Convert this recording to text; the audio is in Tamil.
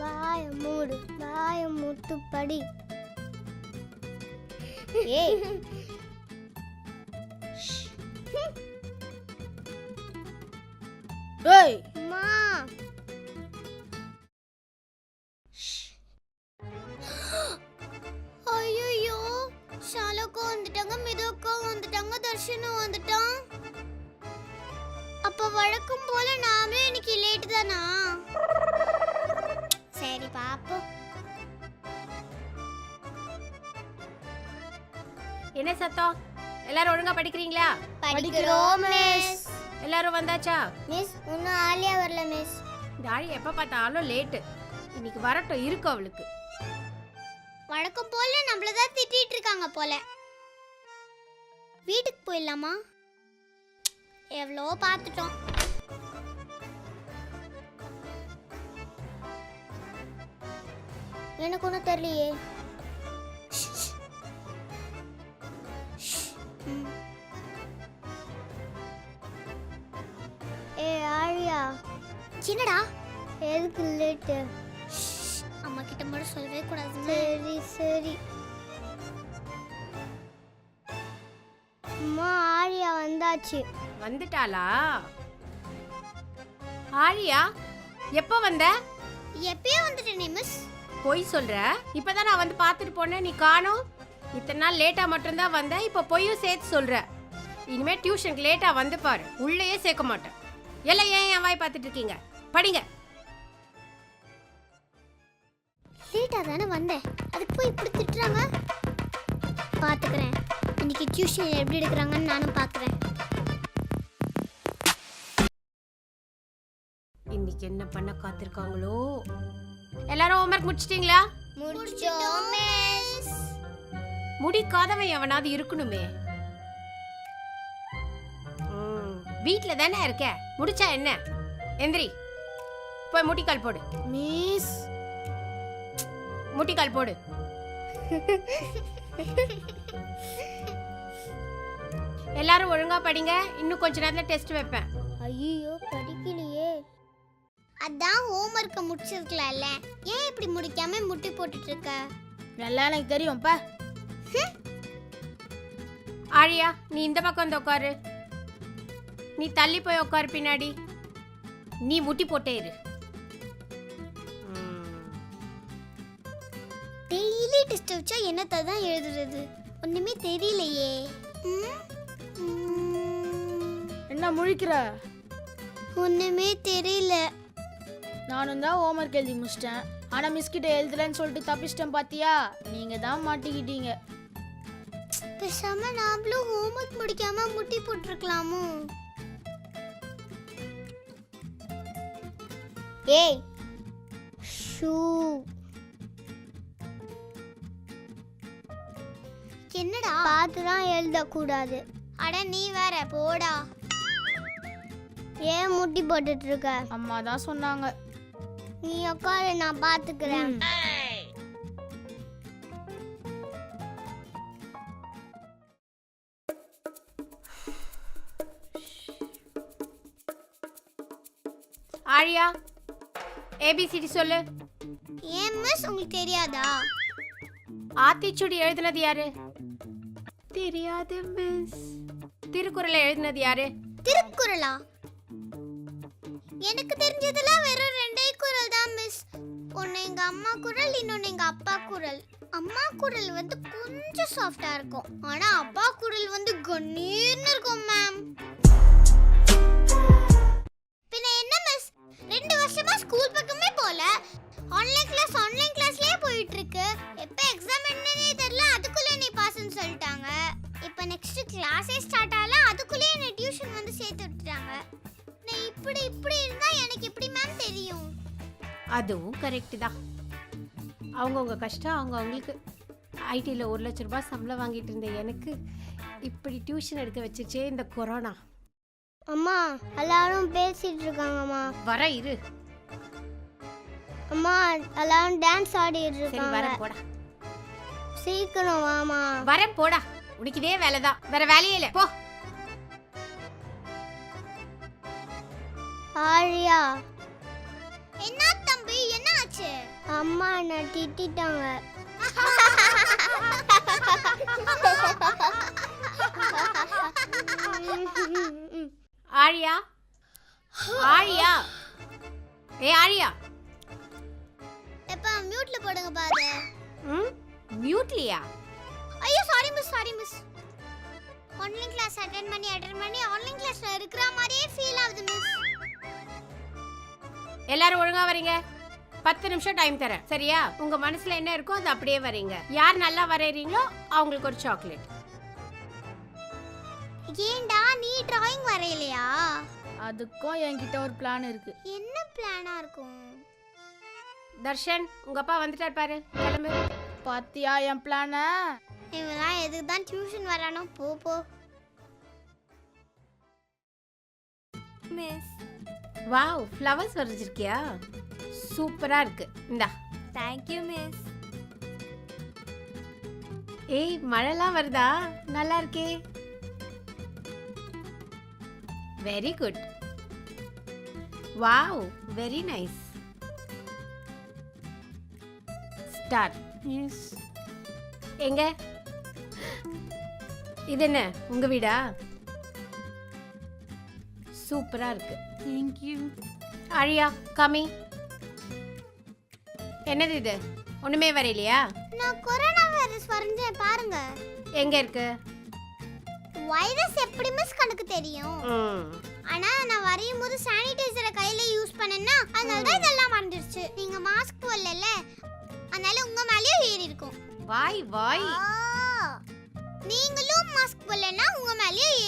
வாய மூடு வாய முட்டு படி. ஏய். டேய் அம்மா ஐயோ ஷாலோக்கோ வந்துட்டாங்க மிதோக்கோ வந்துட்டாங்க தர்ஷனும் வந்துட்டான். அப்ப வழக்கம் போல நாமளே இன்னைக்கு லேட் தானா? சரி பாப்போம். என்ன சத்தம்? எல்லாரும் ஒழுங்கா படிக்கிறீங்களா? படிக்கிறோம் மிஸ் எல்லாரும் வந்தாச்சா? மிஸ் இன்னும் ஆலியா வரல மிஸ் ஆளி எப்ப பார்த்தாலும் லேட்டு இன்னைக்கு வரட்டும் இருக்கு அவளுக்கு. வழக்கம் போல நம்மள தான் திட்டிட்டு இருக்காங்க போல. வீட்டுக்கு போயிடலாமா? எவ்வளோ பார்த்துட்டோம். எனக்கு ஒன்றும் தெரியலையே. ஏ ஆழியா. என்னடா? எதுக்கு லேட்டு அம்மா கிட்ட மட்டும் சொல்லவே கூடாது சரி சரி. அம்மா ஆழியா வந்தாச்சு. வந்துட்டாளா? ஆழியா எப்ப வந்த? எப்பயோ வந்துட்டேனே மிஸ் பொய் சொல்ற? இப்பதான் நான் வந்து பார்த்துட்டு போனேன் நீ காணோம். இத்தனை நாள் லேட்டா மட்டும்தான் வந்த இப்ப பொய்யும் சேர்த்து சொல்ற. இனிமே டியூஷனுக்கு லேட்டா வந்து பாரு உள்ளேயே சேர்க்க மாட்டேன். எல்லாம் ஏன் என் வாய் பார்த்துட்டு இருக்கீங்க? படிங்க. லேட்டாக தானே வந்தேன். அதுக்கு போய் இப்படி திட்டுறாங்க? பார்த்துக்கிறேன். இன்னைக்கு டியூஷன் எப்படி எடுக்கிறாங்கன்னு நானும் பார்க்குறேன். இன்னைக்கு என்ன பண்ண காத்திருக்காங்களோ? எல்லாரும் ஹோம்ஒர்க் முடிச்சிட்டீங்களா? முடிச்சோம் மிஸ் முடிக்காதவன் எவனாவது இருக்கணுமே. ம், வீட்ல தானே இருக்க? முடிச்சா என்ன? எந்திரி. போய் முட்டிக்கால் போடு. மிஸ். முட்டிக்கால் போடு. எல்லாரும் ஒழுங்கா படிங்க. இன்னும் கொஞ்ச நேரத்துல டெஸ்ட் வைப்பேன். அதான் ஹோம்ஒர்க்கை முடிச்சிருக்கலாம்ல. ஏன் இப்படி முடிக்காம முட்டி போட்டுட்டு இருக்க நல்லா எனக்கு தெரியும்ப்பா ஆழியா நீ இந்த பக்கம் வந்து உட்காரு நீ தள்ளி போய் உட்காரு பின்னாடி. நீ முட்டி போட்டே இரு. டெய்லி டெஸ்ட் வச்சா என்னத்தை தான் எழுதுறது? ஒண்ணுமே தெரியலையே. என்ன முழிக்கிற? ஒண்ணுமே தெரியல. நானும் தான் ஹோம்ஒர்க் எழுதி முடிச்சிட்டேன். ஆனா மிஸ் கிட்ட எழுதலன்னு சொல்லிட்டு தப்பிச்சிட்டேன் பாத்தியா? நீங்க தான் மாட்டிக்கிட்டீங்க. பேசாம நாமளும் ஹோம்ஒர்க் முடிக்காம முட்டி போட்டிருக்கலாமோ? ஏய் ஷூ. என்னடா? பார்த்து தான் எழுதக்கூடாது. அட நீ வேற போடா. ஏன் முட்டி போட்டுட்டு இருக்க? அம்மா தான் சொன்னாங்க. நீ உட்காரு நான் பாத்துக்கிறேன். ஆழியா ஏபிசிடி சொல்லு. ஏன் மிஸ் உங்களுக்கு தெரியாதா? ஆத்திச்சூடி எழுதினது யாரு? தெரியாது மிஸ் திருக்குறளை எழுதினது யாரு? திருக்குறளா? எனக்கு தெரிஞ்சதுல வெறும் ரெண்டே குரல் தான் மிஸ் ஒன்று எங்கள் அம்மா குரல் இன்னொன்னு எங்க அப்பா குரல். அம்மா குரல் வந்து கொஞ்சம் சாஃப்டாக இருக்கும். ஆனா அப்பா குரல் வந்து கண்ணீர்னு இருக்கும் மேம் பின்ன என்ன மிஸ் ரெண்டு வருஷமா ஸ்கூல் பக்கமே போல. ஆன்லைன் கிளாஸ் ஆன்லைன் கிளாஸ்லயே போயிட்டு இருக்கு எப்போ எக்ஸாம் என்னன்னே தெரியல அதுக்குள்ளே நீ பாஸ்ன்னு சொல்லிட்டாங்க. இப்போ நெக்ஸ்ட் கிளாஸே ஸ்டார்ட் ஆகல அதுக்குள்ளேயே என்னை டியூஷன் வந்து சேர்த்து விட்டுட்டாங்க. நான் இப்படி இப்படி அதுவும் கரெக்ட் தான். அவங்கவுங்க கஷ்டம் அவங்க அவங்களுக்கு ஐடியில் ஒரு லட்ச ரூபாய் சம்பளம் வாங்கிட்டு இருந்த எனக்கு இப்படி டியூஷன் எடுக்க வச்சுச்சே இந்த கொரோனா அம்மா எல்லாரும் பேசிட்டு இருக்காங்கம்மா. வர இரு. அம்மா எல்லாரும் டான்ஸ் ஆடிட்டு சரி வர இருக்காங்க போடா. சீக்கிரம் வாமா வரேன் போடா. உனக்கு இதே வேலை தான். வேற வேலையே இல்லை. போ. ஆழியா என்ன தம்பி என்ன ஆச்சு? அம்மா என்ன திட்டிட்டாங்க. ஆழியா? ஆழியா? ஏ ஆழியா? எப்ப மியூட்ல போடுங்க பாரு ம்? மியூட்லியா ஐயோ sorry miss sorry miss online class attend பண்ணி அட்டென்ட் பண்ணி ஆன்லைன் கிளாஸ்ல இருக்கிற மாதிரியே ஃபீல் ஆகுது மிஸ் எல்லாரும் ஒழுங்கா வரீங்க? பத்து நிமிஷம் டைம் தரேன். சரியா? உங்க மனசுல என்ன இருக்கோ அது அப்படியே வரீங்க. யார் நல்லா வரையறீங்களோ அவங்களுக்கு ஒரு சாக்லேட் ஏன்டா நீ டிராயிங் வரையலையா? அதுக்கும் என்கிட்ட ஒரு பிளான் இருக்கு. என்ன பிளானா இருக்கும்? தர்ஷன் உங்க அப்பா வந்துட்டார் பாரு. கிளம்பு. பாத்தியா என் பிளானை இவெல்லாம் எதுக்கு தான் டியூஷன் வரானோ? போ போ. மிஸ் வாவ் ஃப்ளவர்ஸ் வரைஞ்சிருக்கியா? சூப்பரா இருக்கு. இந்தா. தேங்க்யூ மிஸ் ஏய் மழைலாம் வருதா? நல்லா இருக்கே. Very good wow very nice stars எங்க? இது என்ன? உங்க வீடா? சூப்பரா இருக்கு. தேங்க்யூ ஆழியா கமி என்னது இது? ஒண்ணுமே வரையிலையா? நான் கொரோனா வைரஸ் வரைஞ்சேன் பாருங்க. எங்க இருக்கு? வைரஸ் எப்படி மிஸ் கணக்கு தெரியும்? ஆனா நான் வரையும் போது சானிடைசரை கையில யூஸ் பண்ணேன்னா அதனால தான் இதெல்லாம் மறந்துடுச்சு நீங்க மாஸ்க் போடல அதனால உங்க மேலயும் ஏறி இருக்கும். வாய் வாய். நீங்களும் மாஸ்க் போடலன்னா உங்க மேலயும்